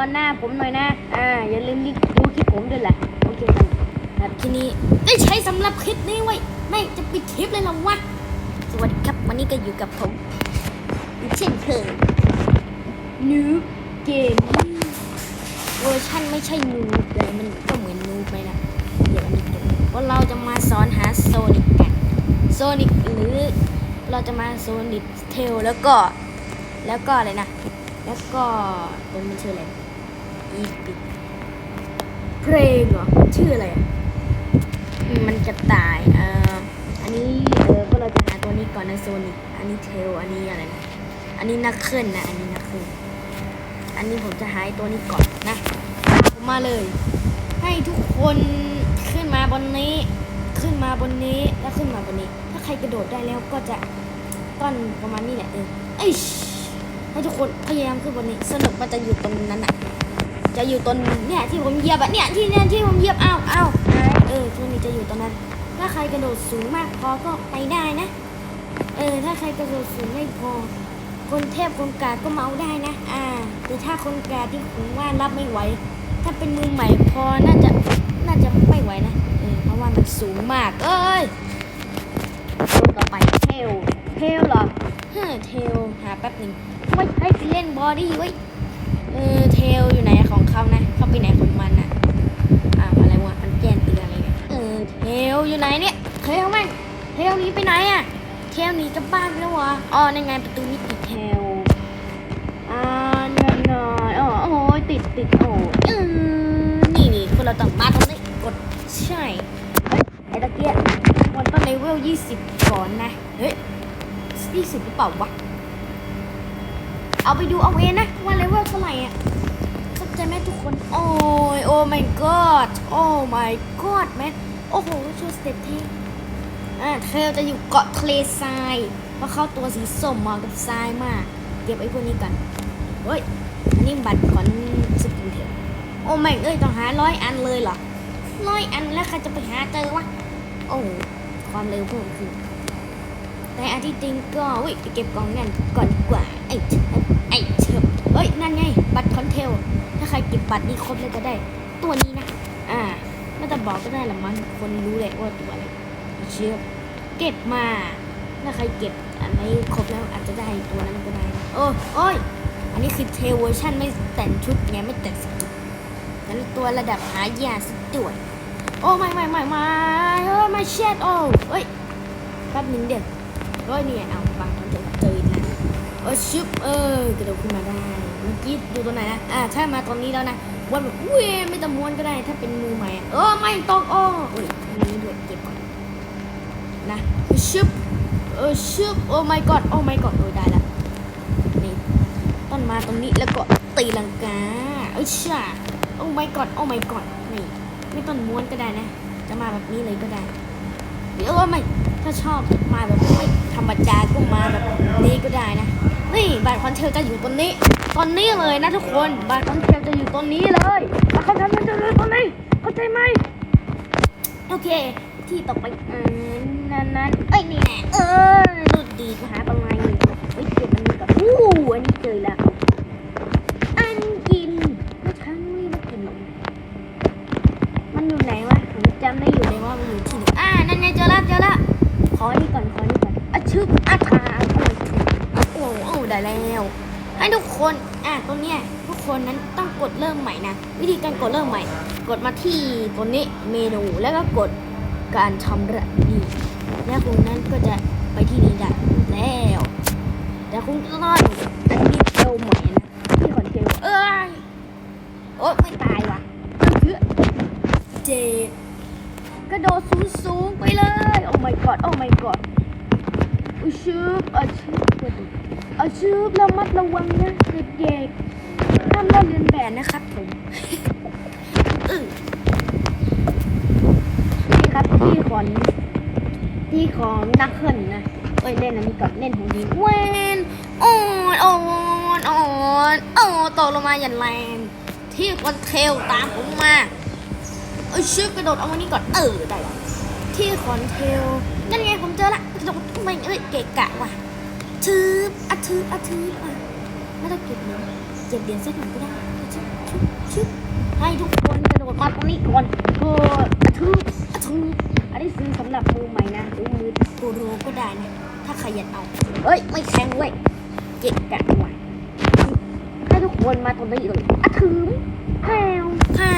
อนหน้าผมหน่อยนะ อ่า อย่าลืมดูคลิปผมด้วยแหละ โอเคครับครับทีนี้ได้ใช้สำหรับคลิปนี้ไว้ไม่จะปิดคลิปเลยเหรอวะ สวัสดีครับ วันนี้ก็อยู่กับผม เช่นเคยนูเกมเวอร์ชันไม่ใช่นูแต่มันก็เหมือนนูไปนะ เดี๋ยวอันนี้กัว่าเราจะมาสอนหาโซนิกกันโซนิกหรือเราจะมาโซนิกเทลแล้วก็ แล้วก็อะไรนะ แล้วก็ตัวมันชื่ออะไร เพลงเหรอ ชื่ออะไรมันจะตายเอ่ออันนี้เออก็เราจะหาตัวนี้ก่อนนะโซนิกอันนี้เทล อันนี้อะไรนะ อันนี้นักขึ้นนะ อันนี้นักขึ้นอันนี้ผมจะหาไอ้ตัวนี้ก่อนนะตามผมมาเลย ให้ทุกคนขึ้นมาบนนี้ ขึ้นมาบนนี้แล้วขึ้นมาบนนี้ ถ้าใครกระโดดได้แล้วก็จะก้อนประมาณนี้แหละเออเอ้ให้ทุกคนพยายามขึ้นบนนี้ สนุกมันจะอยู่ตรงนั้นอะ จะอยู่ตรงเนี่ยที่ผมเหยียบอะเนี่ยที่เนี่ยที่ผมเหยียบอ้าวอ้าวเออตัวนี้จะอยู่ตรงนั้น ถ้าใครกระโดดสูงมากพอก็ไปได้นะ เออ ถ้าใครกระโดดสูงไม่พอ คนเทพคนกาดก็เมาได้นะ อ่าแต่ถ้าคนกาดที่ผมว่ารับไม่ไหว ถ้าเป็นมือใหม่พอน่าจะน่าจะไม่ไหวนะ เออ เพราะว่ามันสูงมาก เอ้ยตัวต่อไปเทลเทลเหรอเฮ้เทลหาแป๊บหนึ่งไม่ให้ไปเล่นบอดี้ไว้ ออเทลอยู่ไหนของเขานะเขาไปไหนของมันนะอ้าวอะไรวะมันแจ้งเตือนอะไรเนี่ยเออเทลอยู่ไหนเนี่ยเทลแม่งเทลหนี้ไปไหนอะเทลหนีกลับบ้านไปแล้ววะอ๋อในไงประตูนี้ติดเทลอ่าหน่อยหน่อยอ๋อโอ้ยติดติดโอ้ยอืมนี่นี่คนเราต้องมาตรงนี้กดใช่เฮ้ยไอ้ตะเกียบมันต้องเลเวลยี่สิบก่อนนะเฮ้ยยี่สิบหรือเปล่าวะ เอาไปดูเอาเองนะ ว่าเลเวลเท่าไหร่อะเข้าใจไหมทุกคน โอ้ยโอ้ my god โอ้ my god แมนโอ้โหโชว์สเต็ปเท่อ่าเทลจะอยู่เกาะทะเลทรายเพราะเข้าตัวสีส้มเหมาะกับทรายมาก เก็บไอ้พวกนี้กันเฮ้ยอันนี้บัตรของสกินเทลโอ้แม่งเอ้ยต้องหาร้อยอันเลยเหรอร้อยอันแล้วใครจะไปหาเจอวะโอ้ความเร็วเพิ่มขึ้น แต่อันที่จริงก็วิไปเก็บกล่องนั่นก่อนดีกว่า ไอ้เถิบไอ้เถิบเฮ้ย นั่นไง บัตรคอนเทล ถ้าใครเก็บบัตรนี้ครบเลยก็ได้ ตัวนี้นะ อ่าไม่ต้องบอกก็ได้ละมั้งคนรู้แหละว่าตัวอะไรเชื่อเก็บมา ถ้าใครเก็บอันนี้ครบแล้วอาจจะได้ตัวนั้นก็ได้โอ้โอ้ย อันนี้คือเทลเวอร์ชันไม่แต่งชุดไงไม่แต่งสกินนั้นตัวระดับหายาสุดด้วยโอ้ไม่ไม่ไม่ไม่เฮ้ยไม่เช็ดโอ้เฮ้ยแป๊บนึงเดี๋ยว เฮ้ยเนี่ยเอาฟังมันจะเจออีกนะเออชึบเออกระโดดขึ้นมาได้เมื่อกี้ดูตัวไหนนะอ่าใช่มาตรงนี้แล้วนะวันแบบอุ้ยไม่ต้องม้วนก็ได้ถ้าเป็นมือใหม่เออไม่ตกโอ้อุ้ยนี้ด้วยเก็บก่อนนะชึบเออชึบโอ้ my god โอ้ my god โอ้ยได้ละนี่ต้นมาตรงนี้แล้วก็ตีลังกาเอ้ยช่าโอ้ my god โอ้ my god นี่ไม่ต้นม้วนก็ได้นะ จะมาแบบนี้เลยก็ได้หรือว่าไม่ ถ้าชอบมาแบบไม่ธรรมดาก็มาแบบนี้ก็ได้นะ นี่บาทคอนเทลจะอยู่ตรงนี้ ตอนนี้เลยนะทุกคนบาทคอนเทลจะอยู่ตรงนี้เลยบาทคอนเทลจะอยู่ตรงนี้เข้าใจไหมโอเค ที่ต่อไปอ่านนั้นนั้นเอ้ยนี่แหละเออรุดดีมหาปลัยเฮ้ยเก็บอันนี้ก่อนอู้อันนี้เจอแล้ว อันกินเมื่อเช้านี่มากินนมมันอยู่ไหนวะผมจำได้อยู่เลยว่ามันอยู่ที่ไหนอ่านั่นไงเจอแล้วเจอแล้วขออันนี้ก่อนขออันนี้ก่อนอะชึบอะทาโอ้โอ้โอ้ได้แล้ว ให้ทุกคน อะตรงเนี้ยทุกคนนั้นต้องกดเริ่มใหม่นะ วิธีการกดเริ่มใหม่ กดมาที่ตัวนี้เมนูแล้วก็กดการชำระหนี้แล้วคุณนั้นก็จะไปที่นี้ได้แล้วแต่คุณต้องอันนี้เทลใหม่นะที่คอนเทลเอ้ยโอ๊ยไม่ตายว่ะเพื่อเจกระโดดสูงสูงๆไปเลย โอ้ my god โอ้ my god อุยชืบอาชืบกระโดด เอาชืบระมัดระวังนะเด็กๆห้ามเล่นเรียนแบบนะครับผมอื้อนี่ครับที่ของที่ของนักเขินนะเอ้ยเล่นอันนี้ก่อนเล่นของดีเวนอ่อนอ่อนอ่อนอ่อนตกลงมาอย่างแรงที่คอนเทลตามผมมาเอ้ยชื่อกระโดดเอาวันนี้ก่อนเออได้ล้วที่คอนเทลนั่นไงผมเจอละกระโดดทำไมเอ้ยเกะกะว่ะ ทืบอะทืบอะทืบอะไม่ต้องเก็บเงินเก็บเหรียญสักหน่อยก็ได้ชึบชึบชึบให้ทุกคนกระโดดมาตรงนี้ก่อนเพื่อกระทืบกระทืบอันนี้ซื้อสำหรับมือใหม่นะหรือมือโปรโรก็ได้นะถ้าใครอยากเอาเฮ้ยไม่แข็งเว้ยเก็บกะว่ะให้ทุกคนมาตรงนี้เลยอะถือแพวค่ะ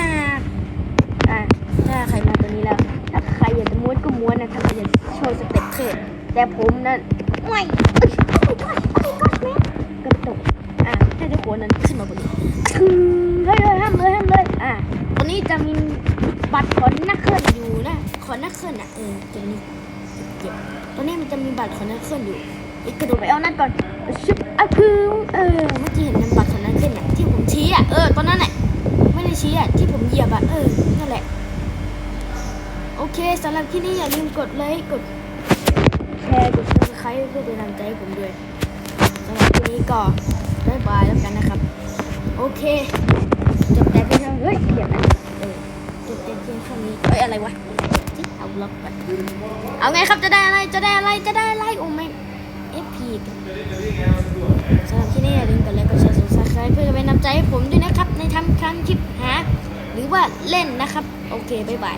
อะถ้าใครมาตรงนี้แล้วถ้าใครอยากจะม้วนก็ม้วนนะถ้าใครอยากโชว์สเต็ปเท่แต่ผมนั่น ไม่เอ้ยโอ้ my god โอ้ my god แม่กระตกอะให้ทุกคนนั้นขึ้นมาบนนี้เฮ้ยเฮ้ยห้ามเลยห้ามเลยอะตอนนี้จะมีบัตรของนักเคลื่อนอยู่นะของนักเคลื่อนอะเออตรงนี้เก็บตอนนี้มันจะมีบัตรของนักเคลื่อนอยู่อีกกระโดดไปเอานั่นก่อนชิบอะคือเออเมื่อกี้เห็นมันบัตรของนักเคลื่อนอะที่ผมชี้อะเออตอนนั้นแหละไม่ได้ชี้อะที่ผมเหยียบอะเออนั่นแหละโอเคสำหรับที่นี่อย่าลืมกดไลค์กดแชร์กด subscribe เพื่อเป็นกำลังใจให้ผมด้วยสำหรับที่นี้ก็บ๊ายบายแล้วกันนะครับ โอเค จบแต่เพียงเท่าเฮ้ยเดี๋ยวนะเออจบแต่เพียงเท่านี้เอ้ยอะไรวะจิ๊เอาล็อกไปเอาไงครับจะได้อะไรจะได้อะไรจะได้อะไรโอ้ไม่เอฟพีสำหรับที่นี่อย่าลืมกดไลค์กดแชร์ subscribe เพื่อเป็นกำลังใจให้ผมด้วยนะครับ ในทำครั้งคลิปหาหรือว่าเล่นนะครับ โอเคบ๊ายบาย